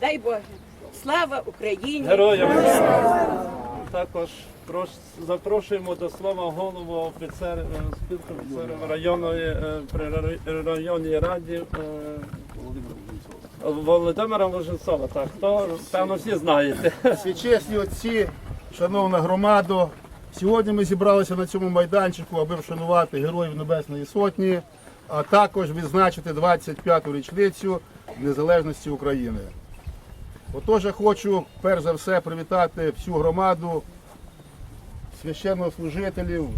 Дай Боже. Слава Україні! Героям також запрошуємо до слова голову офіцер, е, спілки офіцерів районної е, при районній раді е, Володимира Луженцова. Так, то певно всі знаєте. Всі чесні отці, шановна громада, сьогодні ми зібралися на цьому майданчику, аби вшанувати Героїв Небесної Сотні, а також відзначити 25-ту річницю незалежності України. Отож, я хочу перш за все привітати всю громаду, священнослужителів,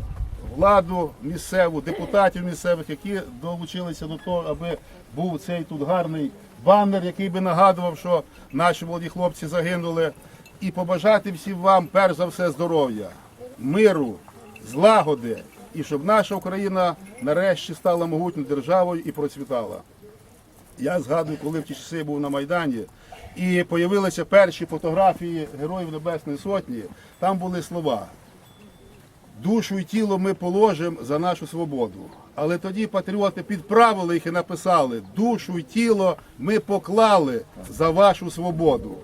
владу місцеву, депутатів місцевих, які долучилися до того, аби був цей тут гарний банер, який би нагадував, що наші молоді хлопці загинули. І побажати всім вам, перш за все, здоров'я, миру, злагоди, і щоб наша Україна нарешті стала могутньою державою і процвітала. Я згадую, коли в ті часи був на Майдані, і з'явилися перші фотографії Героїв Небесної Сотні. Там були слова. Душу і тіло ми положимо за нашу свободу. Але тоді патріоти підправили їх і написали: душу і тіло ми поклали за вашу свободу.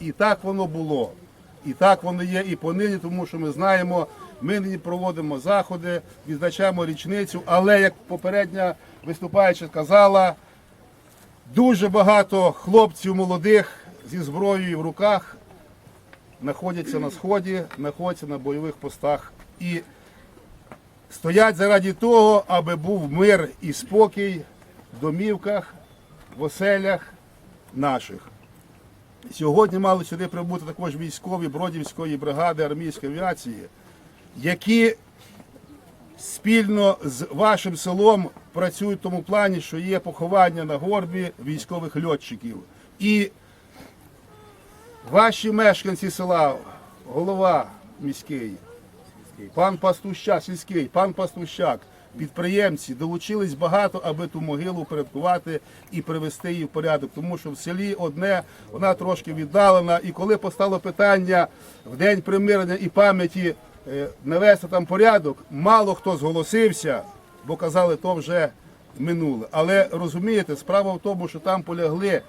І так воно було. І так воно є і понині, тому що ми знаємо, ми нині проводимо заходи, відзначаємо річницю, але як попередня виступаюча казала, дуже багато хлопців молодих зі зброєю в руках знаходяться на сході, знаходяться на бойових постах і стоять заради того, аби був мир і спокій в домівках, в оселях наших. Сьогодні мали сюди прибути також військові Бродівської бригади армійської авіації, які спільно з вашим селом працюють в тому плані, що є поховання на горбі військових льотчиків. І ваші мешканці села, голова міський, пан Пастущак, сільський, пан Пастущак, підприємці долучились багато, аби ту могилу порядкувати і привести її в порядок. Тому що в селі одне вона трошки віддалена. І коли постало питання в день примирення і пам'яті е, навести там порядок, мало хто зголосився, бо казали, то вже минуле. Але розумієте, справа в тому, що там полягли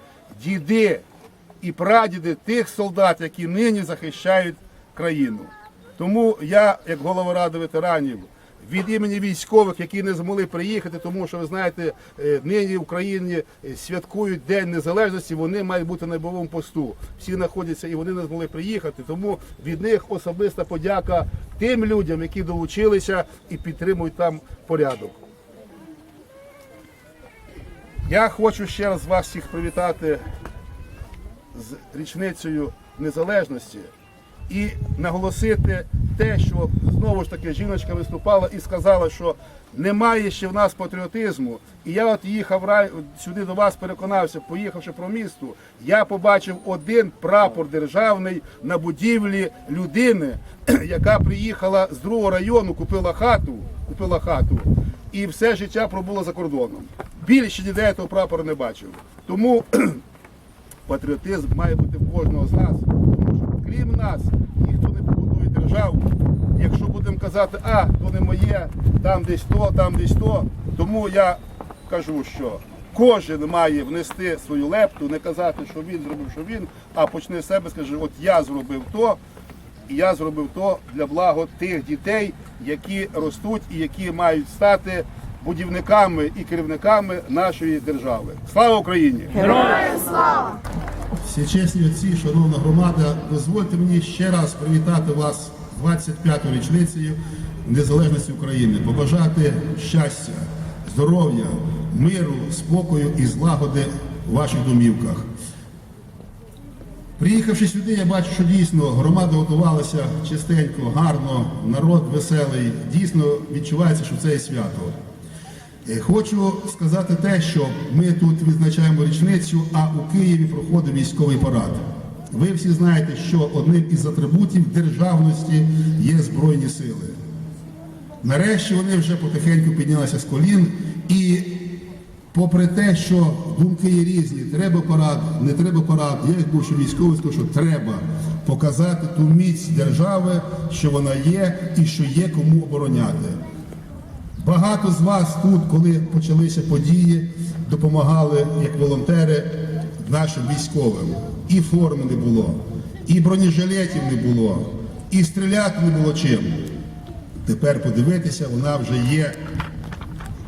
діди і прадіди тих солдат, які нині захищають країну. Тому я, як голова ради ветеранів, від імені військових, які не змогли приїхати, тому що ви знаєте, е, нині в Україні е, святкують День Незалежності, вони мають бути на бойовому посту. Всі знаходяться і вони не змогли приїхати. Тому від них особиста подяка тим людям, які долучилися і підтримують там порядок. Я хочу ще раз вас всіх привітати з річницею незалежності і наголосити те, що знову ж таки жіночка виступала і сказала, що немає ще в нас патріотизму. І я от їхав рай- сюди до вас, переконався, поїхавши про місто, я побачив один прапор державний на будівлі людини, яка приїхала з другого району, купила хату, купила хату і все життя пробула за кордоном. Більше ніде того прапора не бачив. Тому патріотизм має бути в кожного з нас. Тому що крім нас державу. Якщо будемо казати, а то не моє, там десь то, там десь то. Тому я кажу, що кожен має внести свою лепту, не казати, що він зробив, що він, а почне з себе, скаже, от я зробив то, і я зробив то для благо тих дітей, які ростуть і які мають стати будівниками і керівниками нашої держави. Слава Україні! Героям Всі чесні отці, шановна громада, дозвольте мені ще раз привітати вас з 25-ю річницею незалежності України, побажати щастя, здоров'я, миру, спокою і злагоди у ваших домівках. Приїхавши сюди, я бачу, що дійсно громада готувалася чистенько, гарно, народ веселий. Дійсно відчувається, що це є свято. Е, Хочу сказати те, що ми тут відзначаємо річницю, а у Києві проходить військовий парад. Ви всі знаєте, що одним із атрибутів державності є Збройні сили. Нарешті вони вже потихеньку піднялися з колін і попри те, що думки є різні, треба парад, не треба парад, я як бувши військовий, скажу, що треба показати ту міць держави, що вона є і що є кому обороняти. Багато з вас тут, коли почалися події, допомагали як волонтери нашим військовим. І форми не було, і бронежилетів не було, і стріляти не було чим. Тепер подивитися, вона вже є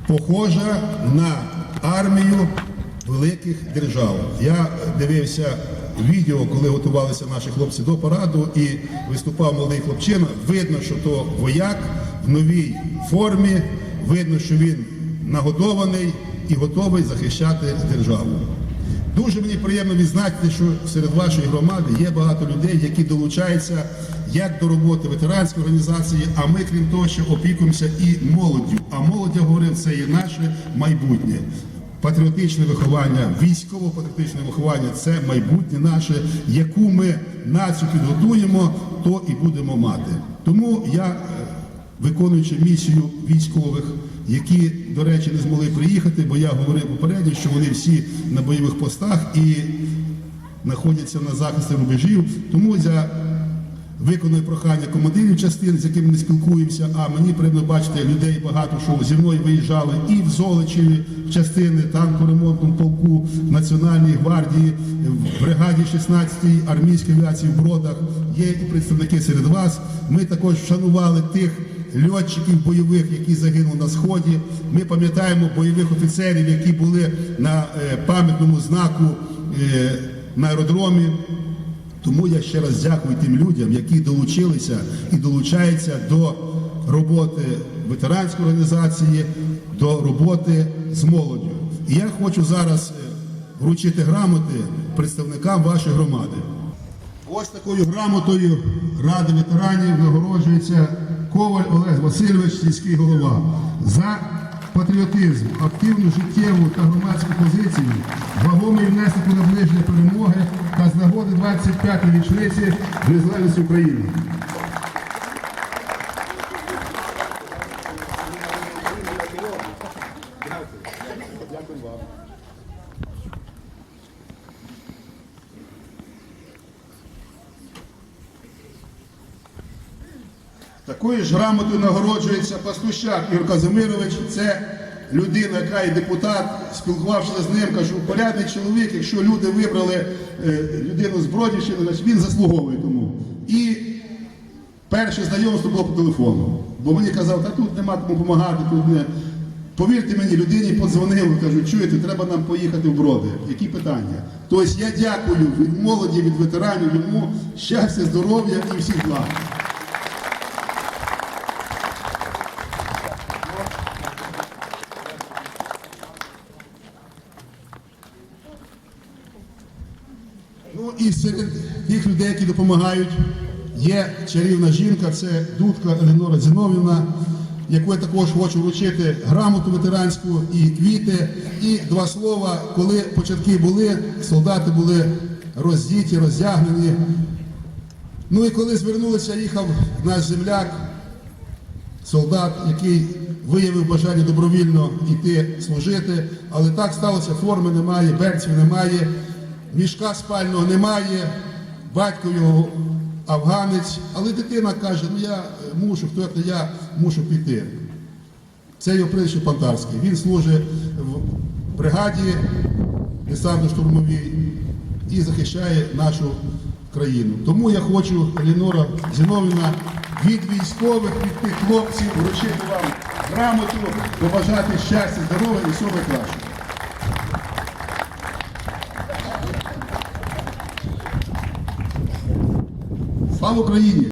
похожа на армію великих держав. Я дивився відео, коли готувалися наші хлопці до параду, і виступав молодий хлопчина. Видно, що то вояк в новій формі, видно, що він нагодований і готовий захищати державу. Дуже мені приємно відзначити, що серед вашої громади є багато людей, які долучаються як до роботи ветеранської організації, а ми, крім того, ще опікуємося і молоддю. А молодь, я говорив, це є наше майбутнє. Патріотичне виховання, військово-патріотичне виховання це майбутнє наше, яку ми націю підготуємо, то і будемо мати. Тому я е, виконуючи місію військових, які, до речі, не змогли приїхати, бо я говорив попередньо, що вони всі на бойових постах і знаходяться на захисті рубежів. Тому я виконую прохання командирів частин, з якими ми спілкуємося. А мені приємно бачити людей багато, що зі мною виїжджали і в Золочеві частини танкоремонтному полку Національної гвардії, в бригаді 16-ї армійської авіації в Бродах. Є і представники серед вас. Ми також вшанували тих льотчиків бойових, які загинули на сході. Ми пам'ятаємо бойових офіцерів, які були на е, пам'ятному знаку е, на аеродромі. Тому я ще раз дякую тим людям, які долучилися і долучаються до роботи ветеранської організації, до роботи з молоддю. І я хочу зараз е, вручити грамоти представникам вашої громади. Ось такою грамотою Ради ветеранів нагороджується Коваль Олег Васильович, сільський голова, за патріотизм, активну життєву та громадську позицію, вагомий внесок у наближення перемоги та з нагоди 25-ї річниці незалежності України. Такою ж грамотою нагороджується Пастущак Ігор Казимирович. Це людина, яка є депутат, спілкувавшися з ним, кажу, порядний чоловік, якщо люди вибрали е, людину з Бродівщини, значить він заслуговує тому. І перше знайомство було по телефону. Бо мені казав, та тут нема кому допомагати, тут не. Повірте мені, людині подзвонив, кажу, чуєте, треба нам поїхати в Броди. Які питання? Тобто я дякую від молоді, від ветеранів йому щастя, здоров'я і всіх благ. Ну і серед тих людей, які допомагають, є чарівна жінка, це Дудка Еленора Зіновівна, яку я також хочу вручити грамоту ветеранську і квіти. І два слова, коли початки були, солдати були роздіті, роздягнені. Ну і коли звернулися, їхав наш земляк, солдат, який виявив бажання добровільно йти служити, але так сталося, форми немає, берців немає, мішка спального немає, батько його афганець, але дитина каже, ну я мушу, хто як не я мушу піти. Це його прізвище Пантарський. Він служить в бригаді десантно-штурмовій і захищає нашу країну. Тому я хочу, Елінора Зіновіна, від військових, від тих хлопців вручити вам грамоту, побажати щастя, здоров'я і всього найкращого. Слава Україні!